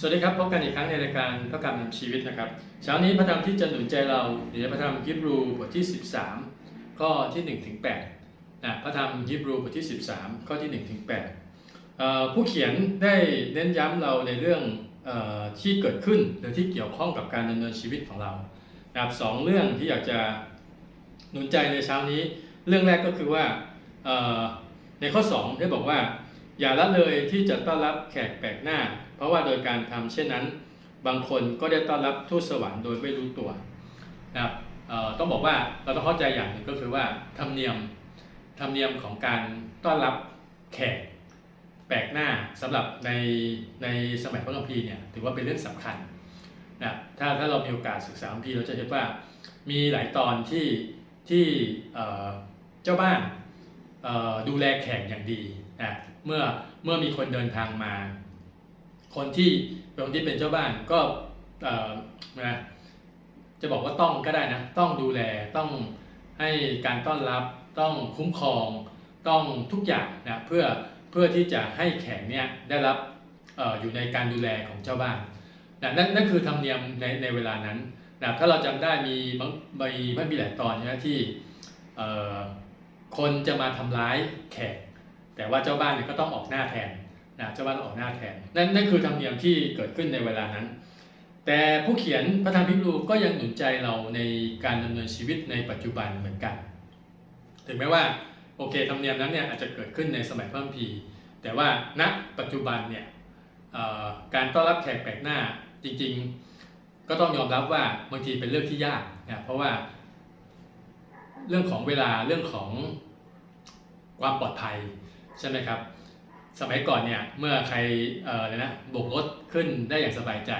สวัสดีครับพบกันอีกครั้งในรายการพระกรรมนำชีวิตนะครับเช้านี้พระธรรมที่จะหนุนใจเราอยู่ในพระธรรมฮิบรูบทที่ 13 ข้อที่1ถึง8นะพระธรรมฮิบรูบทที่ 13 ข้อที่1ถึง8ผู้เขียนได้เน้นย้ำเราในเรื่องอที่เกิดขึ้นหรือที่เกี่ยวข้องกับการดำเนินชีวิตของเรานะครับสองเรื่องที่อยากจะหนุนใจในเช้านี้ เรื่องแรกก็คือว่าในข้อ 2 ได้บอกว่า อย่าละเลยที่จะต้อนรับแขกแปลกหน้า เพราะว่าโดยการทำเช่นนั้น บางคนก็ได้ต้อนรับทูตสวรรค์โดยไม่รู้ตัวนะครับต้องบอกว่าเราต้องเข้าใจอย่างหนึ่งก็คือว่าธรรมเนียมธรรมเนียมของการต้อนรับแขกแปลกหน้าสำหรับในในสมัยพระคัมภีร์เนี่ยถือว่าเป็นเรื่องสำคัญนะถ้าถ้าเรามีโอกาสศึกษาคัมภีร์เราจะเห็นว่ามีหลายตอนที่ที่เจ้าบ้านดูแลแขกอย่างดีนะเมื่อเมื่อมีคนเดินทางมา คนที่เป็นคนที่เป็นเจ้าบ้านก็เออนะจะบอกว่าต้องก็ได้นะ ต้องดูแลต้องให้การต้อนรับต้องคุ้มครองต้องทุกอย่างนะเพื่อเพื่อที่จะให้แขกเนี่ยได้รับออยู่ในการดูแลของเจ้าบ้านนะนั่นนั่นคือธรรมเนียมในในเวลานั้นนะถ้าเราจำได้มีบางมีไม่มีหลายตอนนะที่เอ่คนจะมาทำร้ายแขกแต่ว่าเจ้าบ้านเนี่ยก็ต้องออกหน้าแทน นะเจ้าบ้านออกหน้าแทนนั่นนั่นคือธรรมเนียมที่เกิดขึ้นในเวลานั้น แต่ผู้เขียนพระธรรมพิบรูก็ยังหนุนใจเราในการดำเนินชีวิตในปัจจุบันเหมือนกัน ถึงแม้ว่าโอเคธรรมเนียมนั้นเนี่ยอาจจะเกิดขึ้นในสมัยพระคัมภีร์แต่ว่าณปัจจุบันเนี่ยการต้อนรับแขกแปลกหน้าจริงๆ ก็ต้องยอมรับว่าบางทีเป็นเรื่องที่ยากนะเพราะว่าเรื่องของเวลาเรื่องของความปลอดภัยใช่ไหมครับ สมัยก่อนเนี่ยเมื่อใครเอ่ออะไรนะโบกรถขึ้นได้อย่างสบายใจ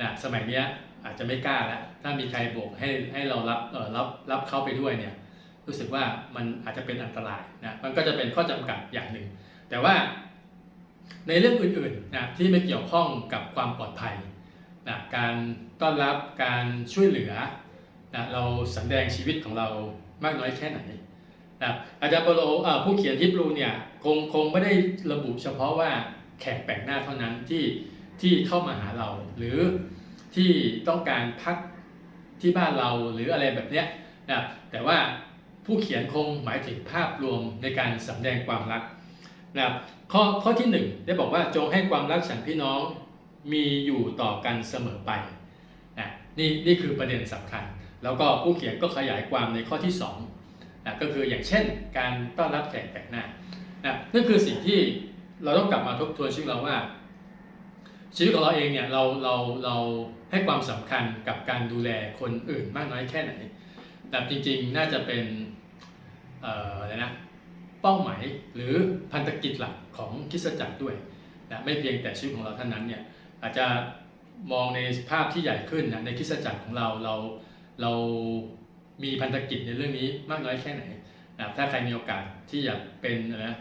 นะสมัยเนี้ยอาจจะไม่กล้าแล้วถ้ามีใครโบกให้ให้เรารับเอ่อรับรับเข้าไปด้วยเนี่ยรู้สึกว่ามันอาจจะเป็นอันตรายนะมันก็จะเป็นข้อจำกัดอย่างหนึ่ง แต่ว่าในเรื่องอื่นๆนะที่ไม่เกี่ยวข้องกับความปลอดภัยนะการต้อนรับการช่วยเหลือนะเราสำแดงชีวิตของเรามากน้อยแค่ไหน นะอาจารย์เปโลผู้เขียนฮิบรูเนี่ยคงคงไม่ได้ระบุเฉพาะว่าแขกแปลกหน้าเท่านั้นที่ที่เข้ามาหาเรา หรือที่ต้องการพักที่บ้านเราหรืออะไรแบบเนี้ยนะแต่ว่าผู้เขียนคงหมายถึงภาพรวมในการสำแดงความรักนะครับข้อข้อที่หนึ่งได้บอกว่าจงให้ความรักฉันพี่น้องมีอยู่ต่อกันเสมอไปนะนี่นี่คือประเด็นสำคัญ แล้วก็ผู้เขียนก็ขยายความในข้อที่สอง นะก็คืออย่างเช่น การต้อนรับแขกแปลกหน้านะนั่นคือสิ่งที่เราต้องกลับมาทบทวนชีวิตเราว่า ชีวิตของเราเองเนี่ยเราเราเราให้ความสำคัญกับการดูแลคนอื่นมากน้อยแค่ไหนแต่จริงๆน่าจะเป็นเอ่ออะไรนะเป้าหมายหรือพันธกิจหลักของคริสตจักรด้วยนะไม่เพียงแต่ชีวิตของเราเท่านั้นเนี่ยอาจจะมองในภาพที่ใหญ่ขึ้นนะในคริสตจักรของเราเราเรา มีพันธกิจในเรื่องนี้มากน้อยแค่ไหนนะครับถ้าใครมีโอกาสที่อยากเป็นนะ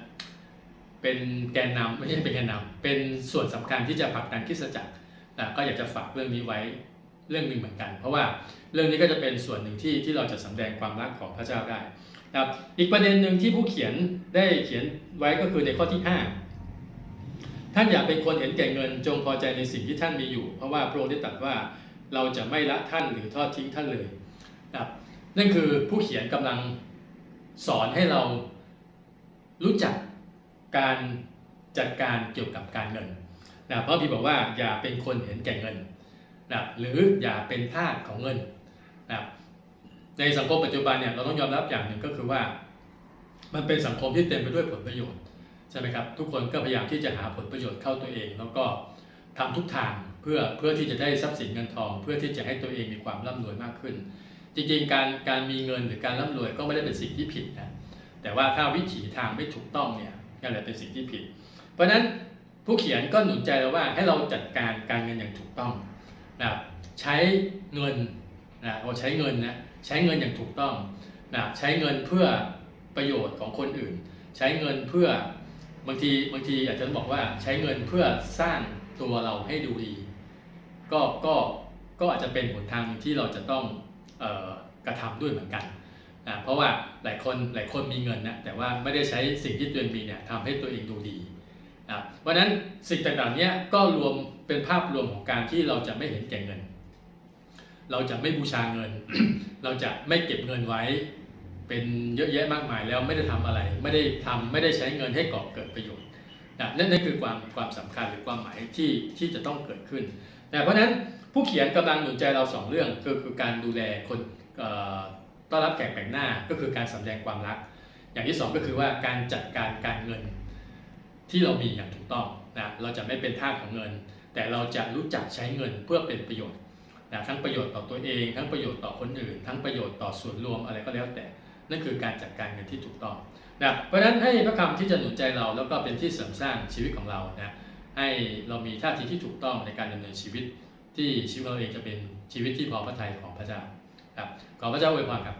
เป็นแกนนำไม่ใช่เป็นแกนนำเป็นส่วนสำคัญที่จะผลักดันคริสตจักรนะก็อยากจะฝากเรื่องนี้ไว้เรื่องหนึ่งเหมือนกัน เพราะว่าเรื่องนี้ก็จะเป็นส่วนหนึ่งที่ที่เราจะสำแดงความรักของพระเจ้าได้นะครับอีกประเด็นหนึ่งที่ผู้เขียนได้เขียนไว้ก็คือในข้อที่ 5 ท่านอย่าเป็นคนเห็นแก่เงินจงพอใจในสิ่งที่ท่านมีอยู่ เพราะว่าพระองค์ได้ตรัสว่าเราจะไม่ละท่านหรือทอดทิ้งท่านเลยนะครับ นั่นคือผู้เขียนกำลังสอนให้เรารู้จักการจัดการเกี่ยวกับการเงินนะเพราะพี่บอกว่าอย่าเป็นคนเห็นแก่เงินนะหรืออย่าเป็นทาสของเงินนะในสังคมปัจจุบันเนี่ยเราต้องยอมรับอย่างหนึ่งก็คือว่า มันเป็นสังคมที่เต็มไปด้วยผลประโยชน์ใช่ไหมครับทุกคนก็พยายามที่จะหาผลประโยชน์เข้าตัวเอง แล้วก็ทำทุกทางเพื่อเพื่อที่จะได้ทรัพย์สินเงินทอง เพื่อที่จะให้ตัวเองมีความร่ำรวยมากขึ้น จริงๆ การการมีเงินหรือการร่ำรวยก็ไม่ได้เป็นสิ่งที่ผิดนะแต่ว่าถ้าวิถีทางไม่ถูกต้องเนี่ยนั่นแหละเป็นสิ่งที่ผิด เพราะฉะนั้นผู้เขียนก็หนุนใจเราว่าให้เราจัดการการเงินอย่างถูกต้องนะใช้เงินนะเราใช้เงินนะใช้เงินอย่างถูกต้องนะใช้เงินเพื่อประโยชน์ของคนอื่น ใช้เงินเพื่อบางทีบางทีอาจจะบอกว่าใช้เงินเพื่อสร้างตัวเราให้ดูดี ก็ก็ก็อาจจะเป็นหนทางที่เราจะต้อง กระทำด้วยเหมือนกันนะเพราะว่าหลายคนหลายคนมีเงินนะแต่ว่าไม่ได้ใช้สิ่งที่ตัวเองมีเนี่ยทำให้ตัวเองดูดีนะเพราะนั้นสิ่งต่างๆเนี้ยก็รวมเป็นภาพรวมของการที่เราจะไม่เห็นแก่เงิน เราจะไม่บูชาเงิน เราจะไม่เก็บเงินไว้ เป็นเยอะแยะมากมายแล้วไม่ได้ทำอะไร ไม่ได้ทำไม่ได้ใช้เงินให้ก่อเกิดประโยชน์นะนั่นนั่นคือความความสำคัญหรือความหมายที่ที่จะต้องเกิดขึ้น นะเพราะนั้นผู้เขียนกำลังหนุนใจเราสองเรื่องก็คือการดูแลคนต้อนรับแขกแปลกหน้าก็คือการสำแดงความรัก อย่างที่สองก็คือว่าการจัดการการเงินที่เรามีอย่างถูกต้องนะเราจะไม่เป็นทาสของเงิน แต่เราจะรู้จักใช้เงินเพื่อเป็นประโยชน์นะทั้งประโยชน์ต่อตัวเอง ทั้งประโยชน์ต่อคนอื่น ทั้งประโยชน์ต่อส่วนรวมอะไรก็แล้วแต่นั่นคือการจัดการเงินที่ถูกต้องนะเพราะฉะนั้นให้พระคำที่จะหนุนใจเราแล้วก็เป็นที่เสริมสร้างชีวิตของเรานะ ให้เรามีท่าทีที่ถูกต้องในการดำเนินชีวิต ที่ชีวิตของเราเองจะเป็นชีวิตที่พอพระทัยของพระเจ้าครับขอพระเจ้าอวยพรครับ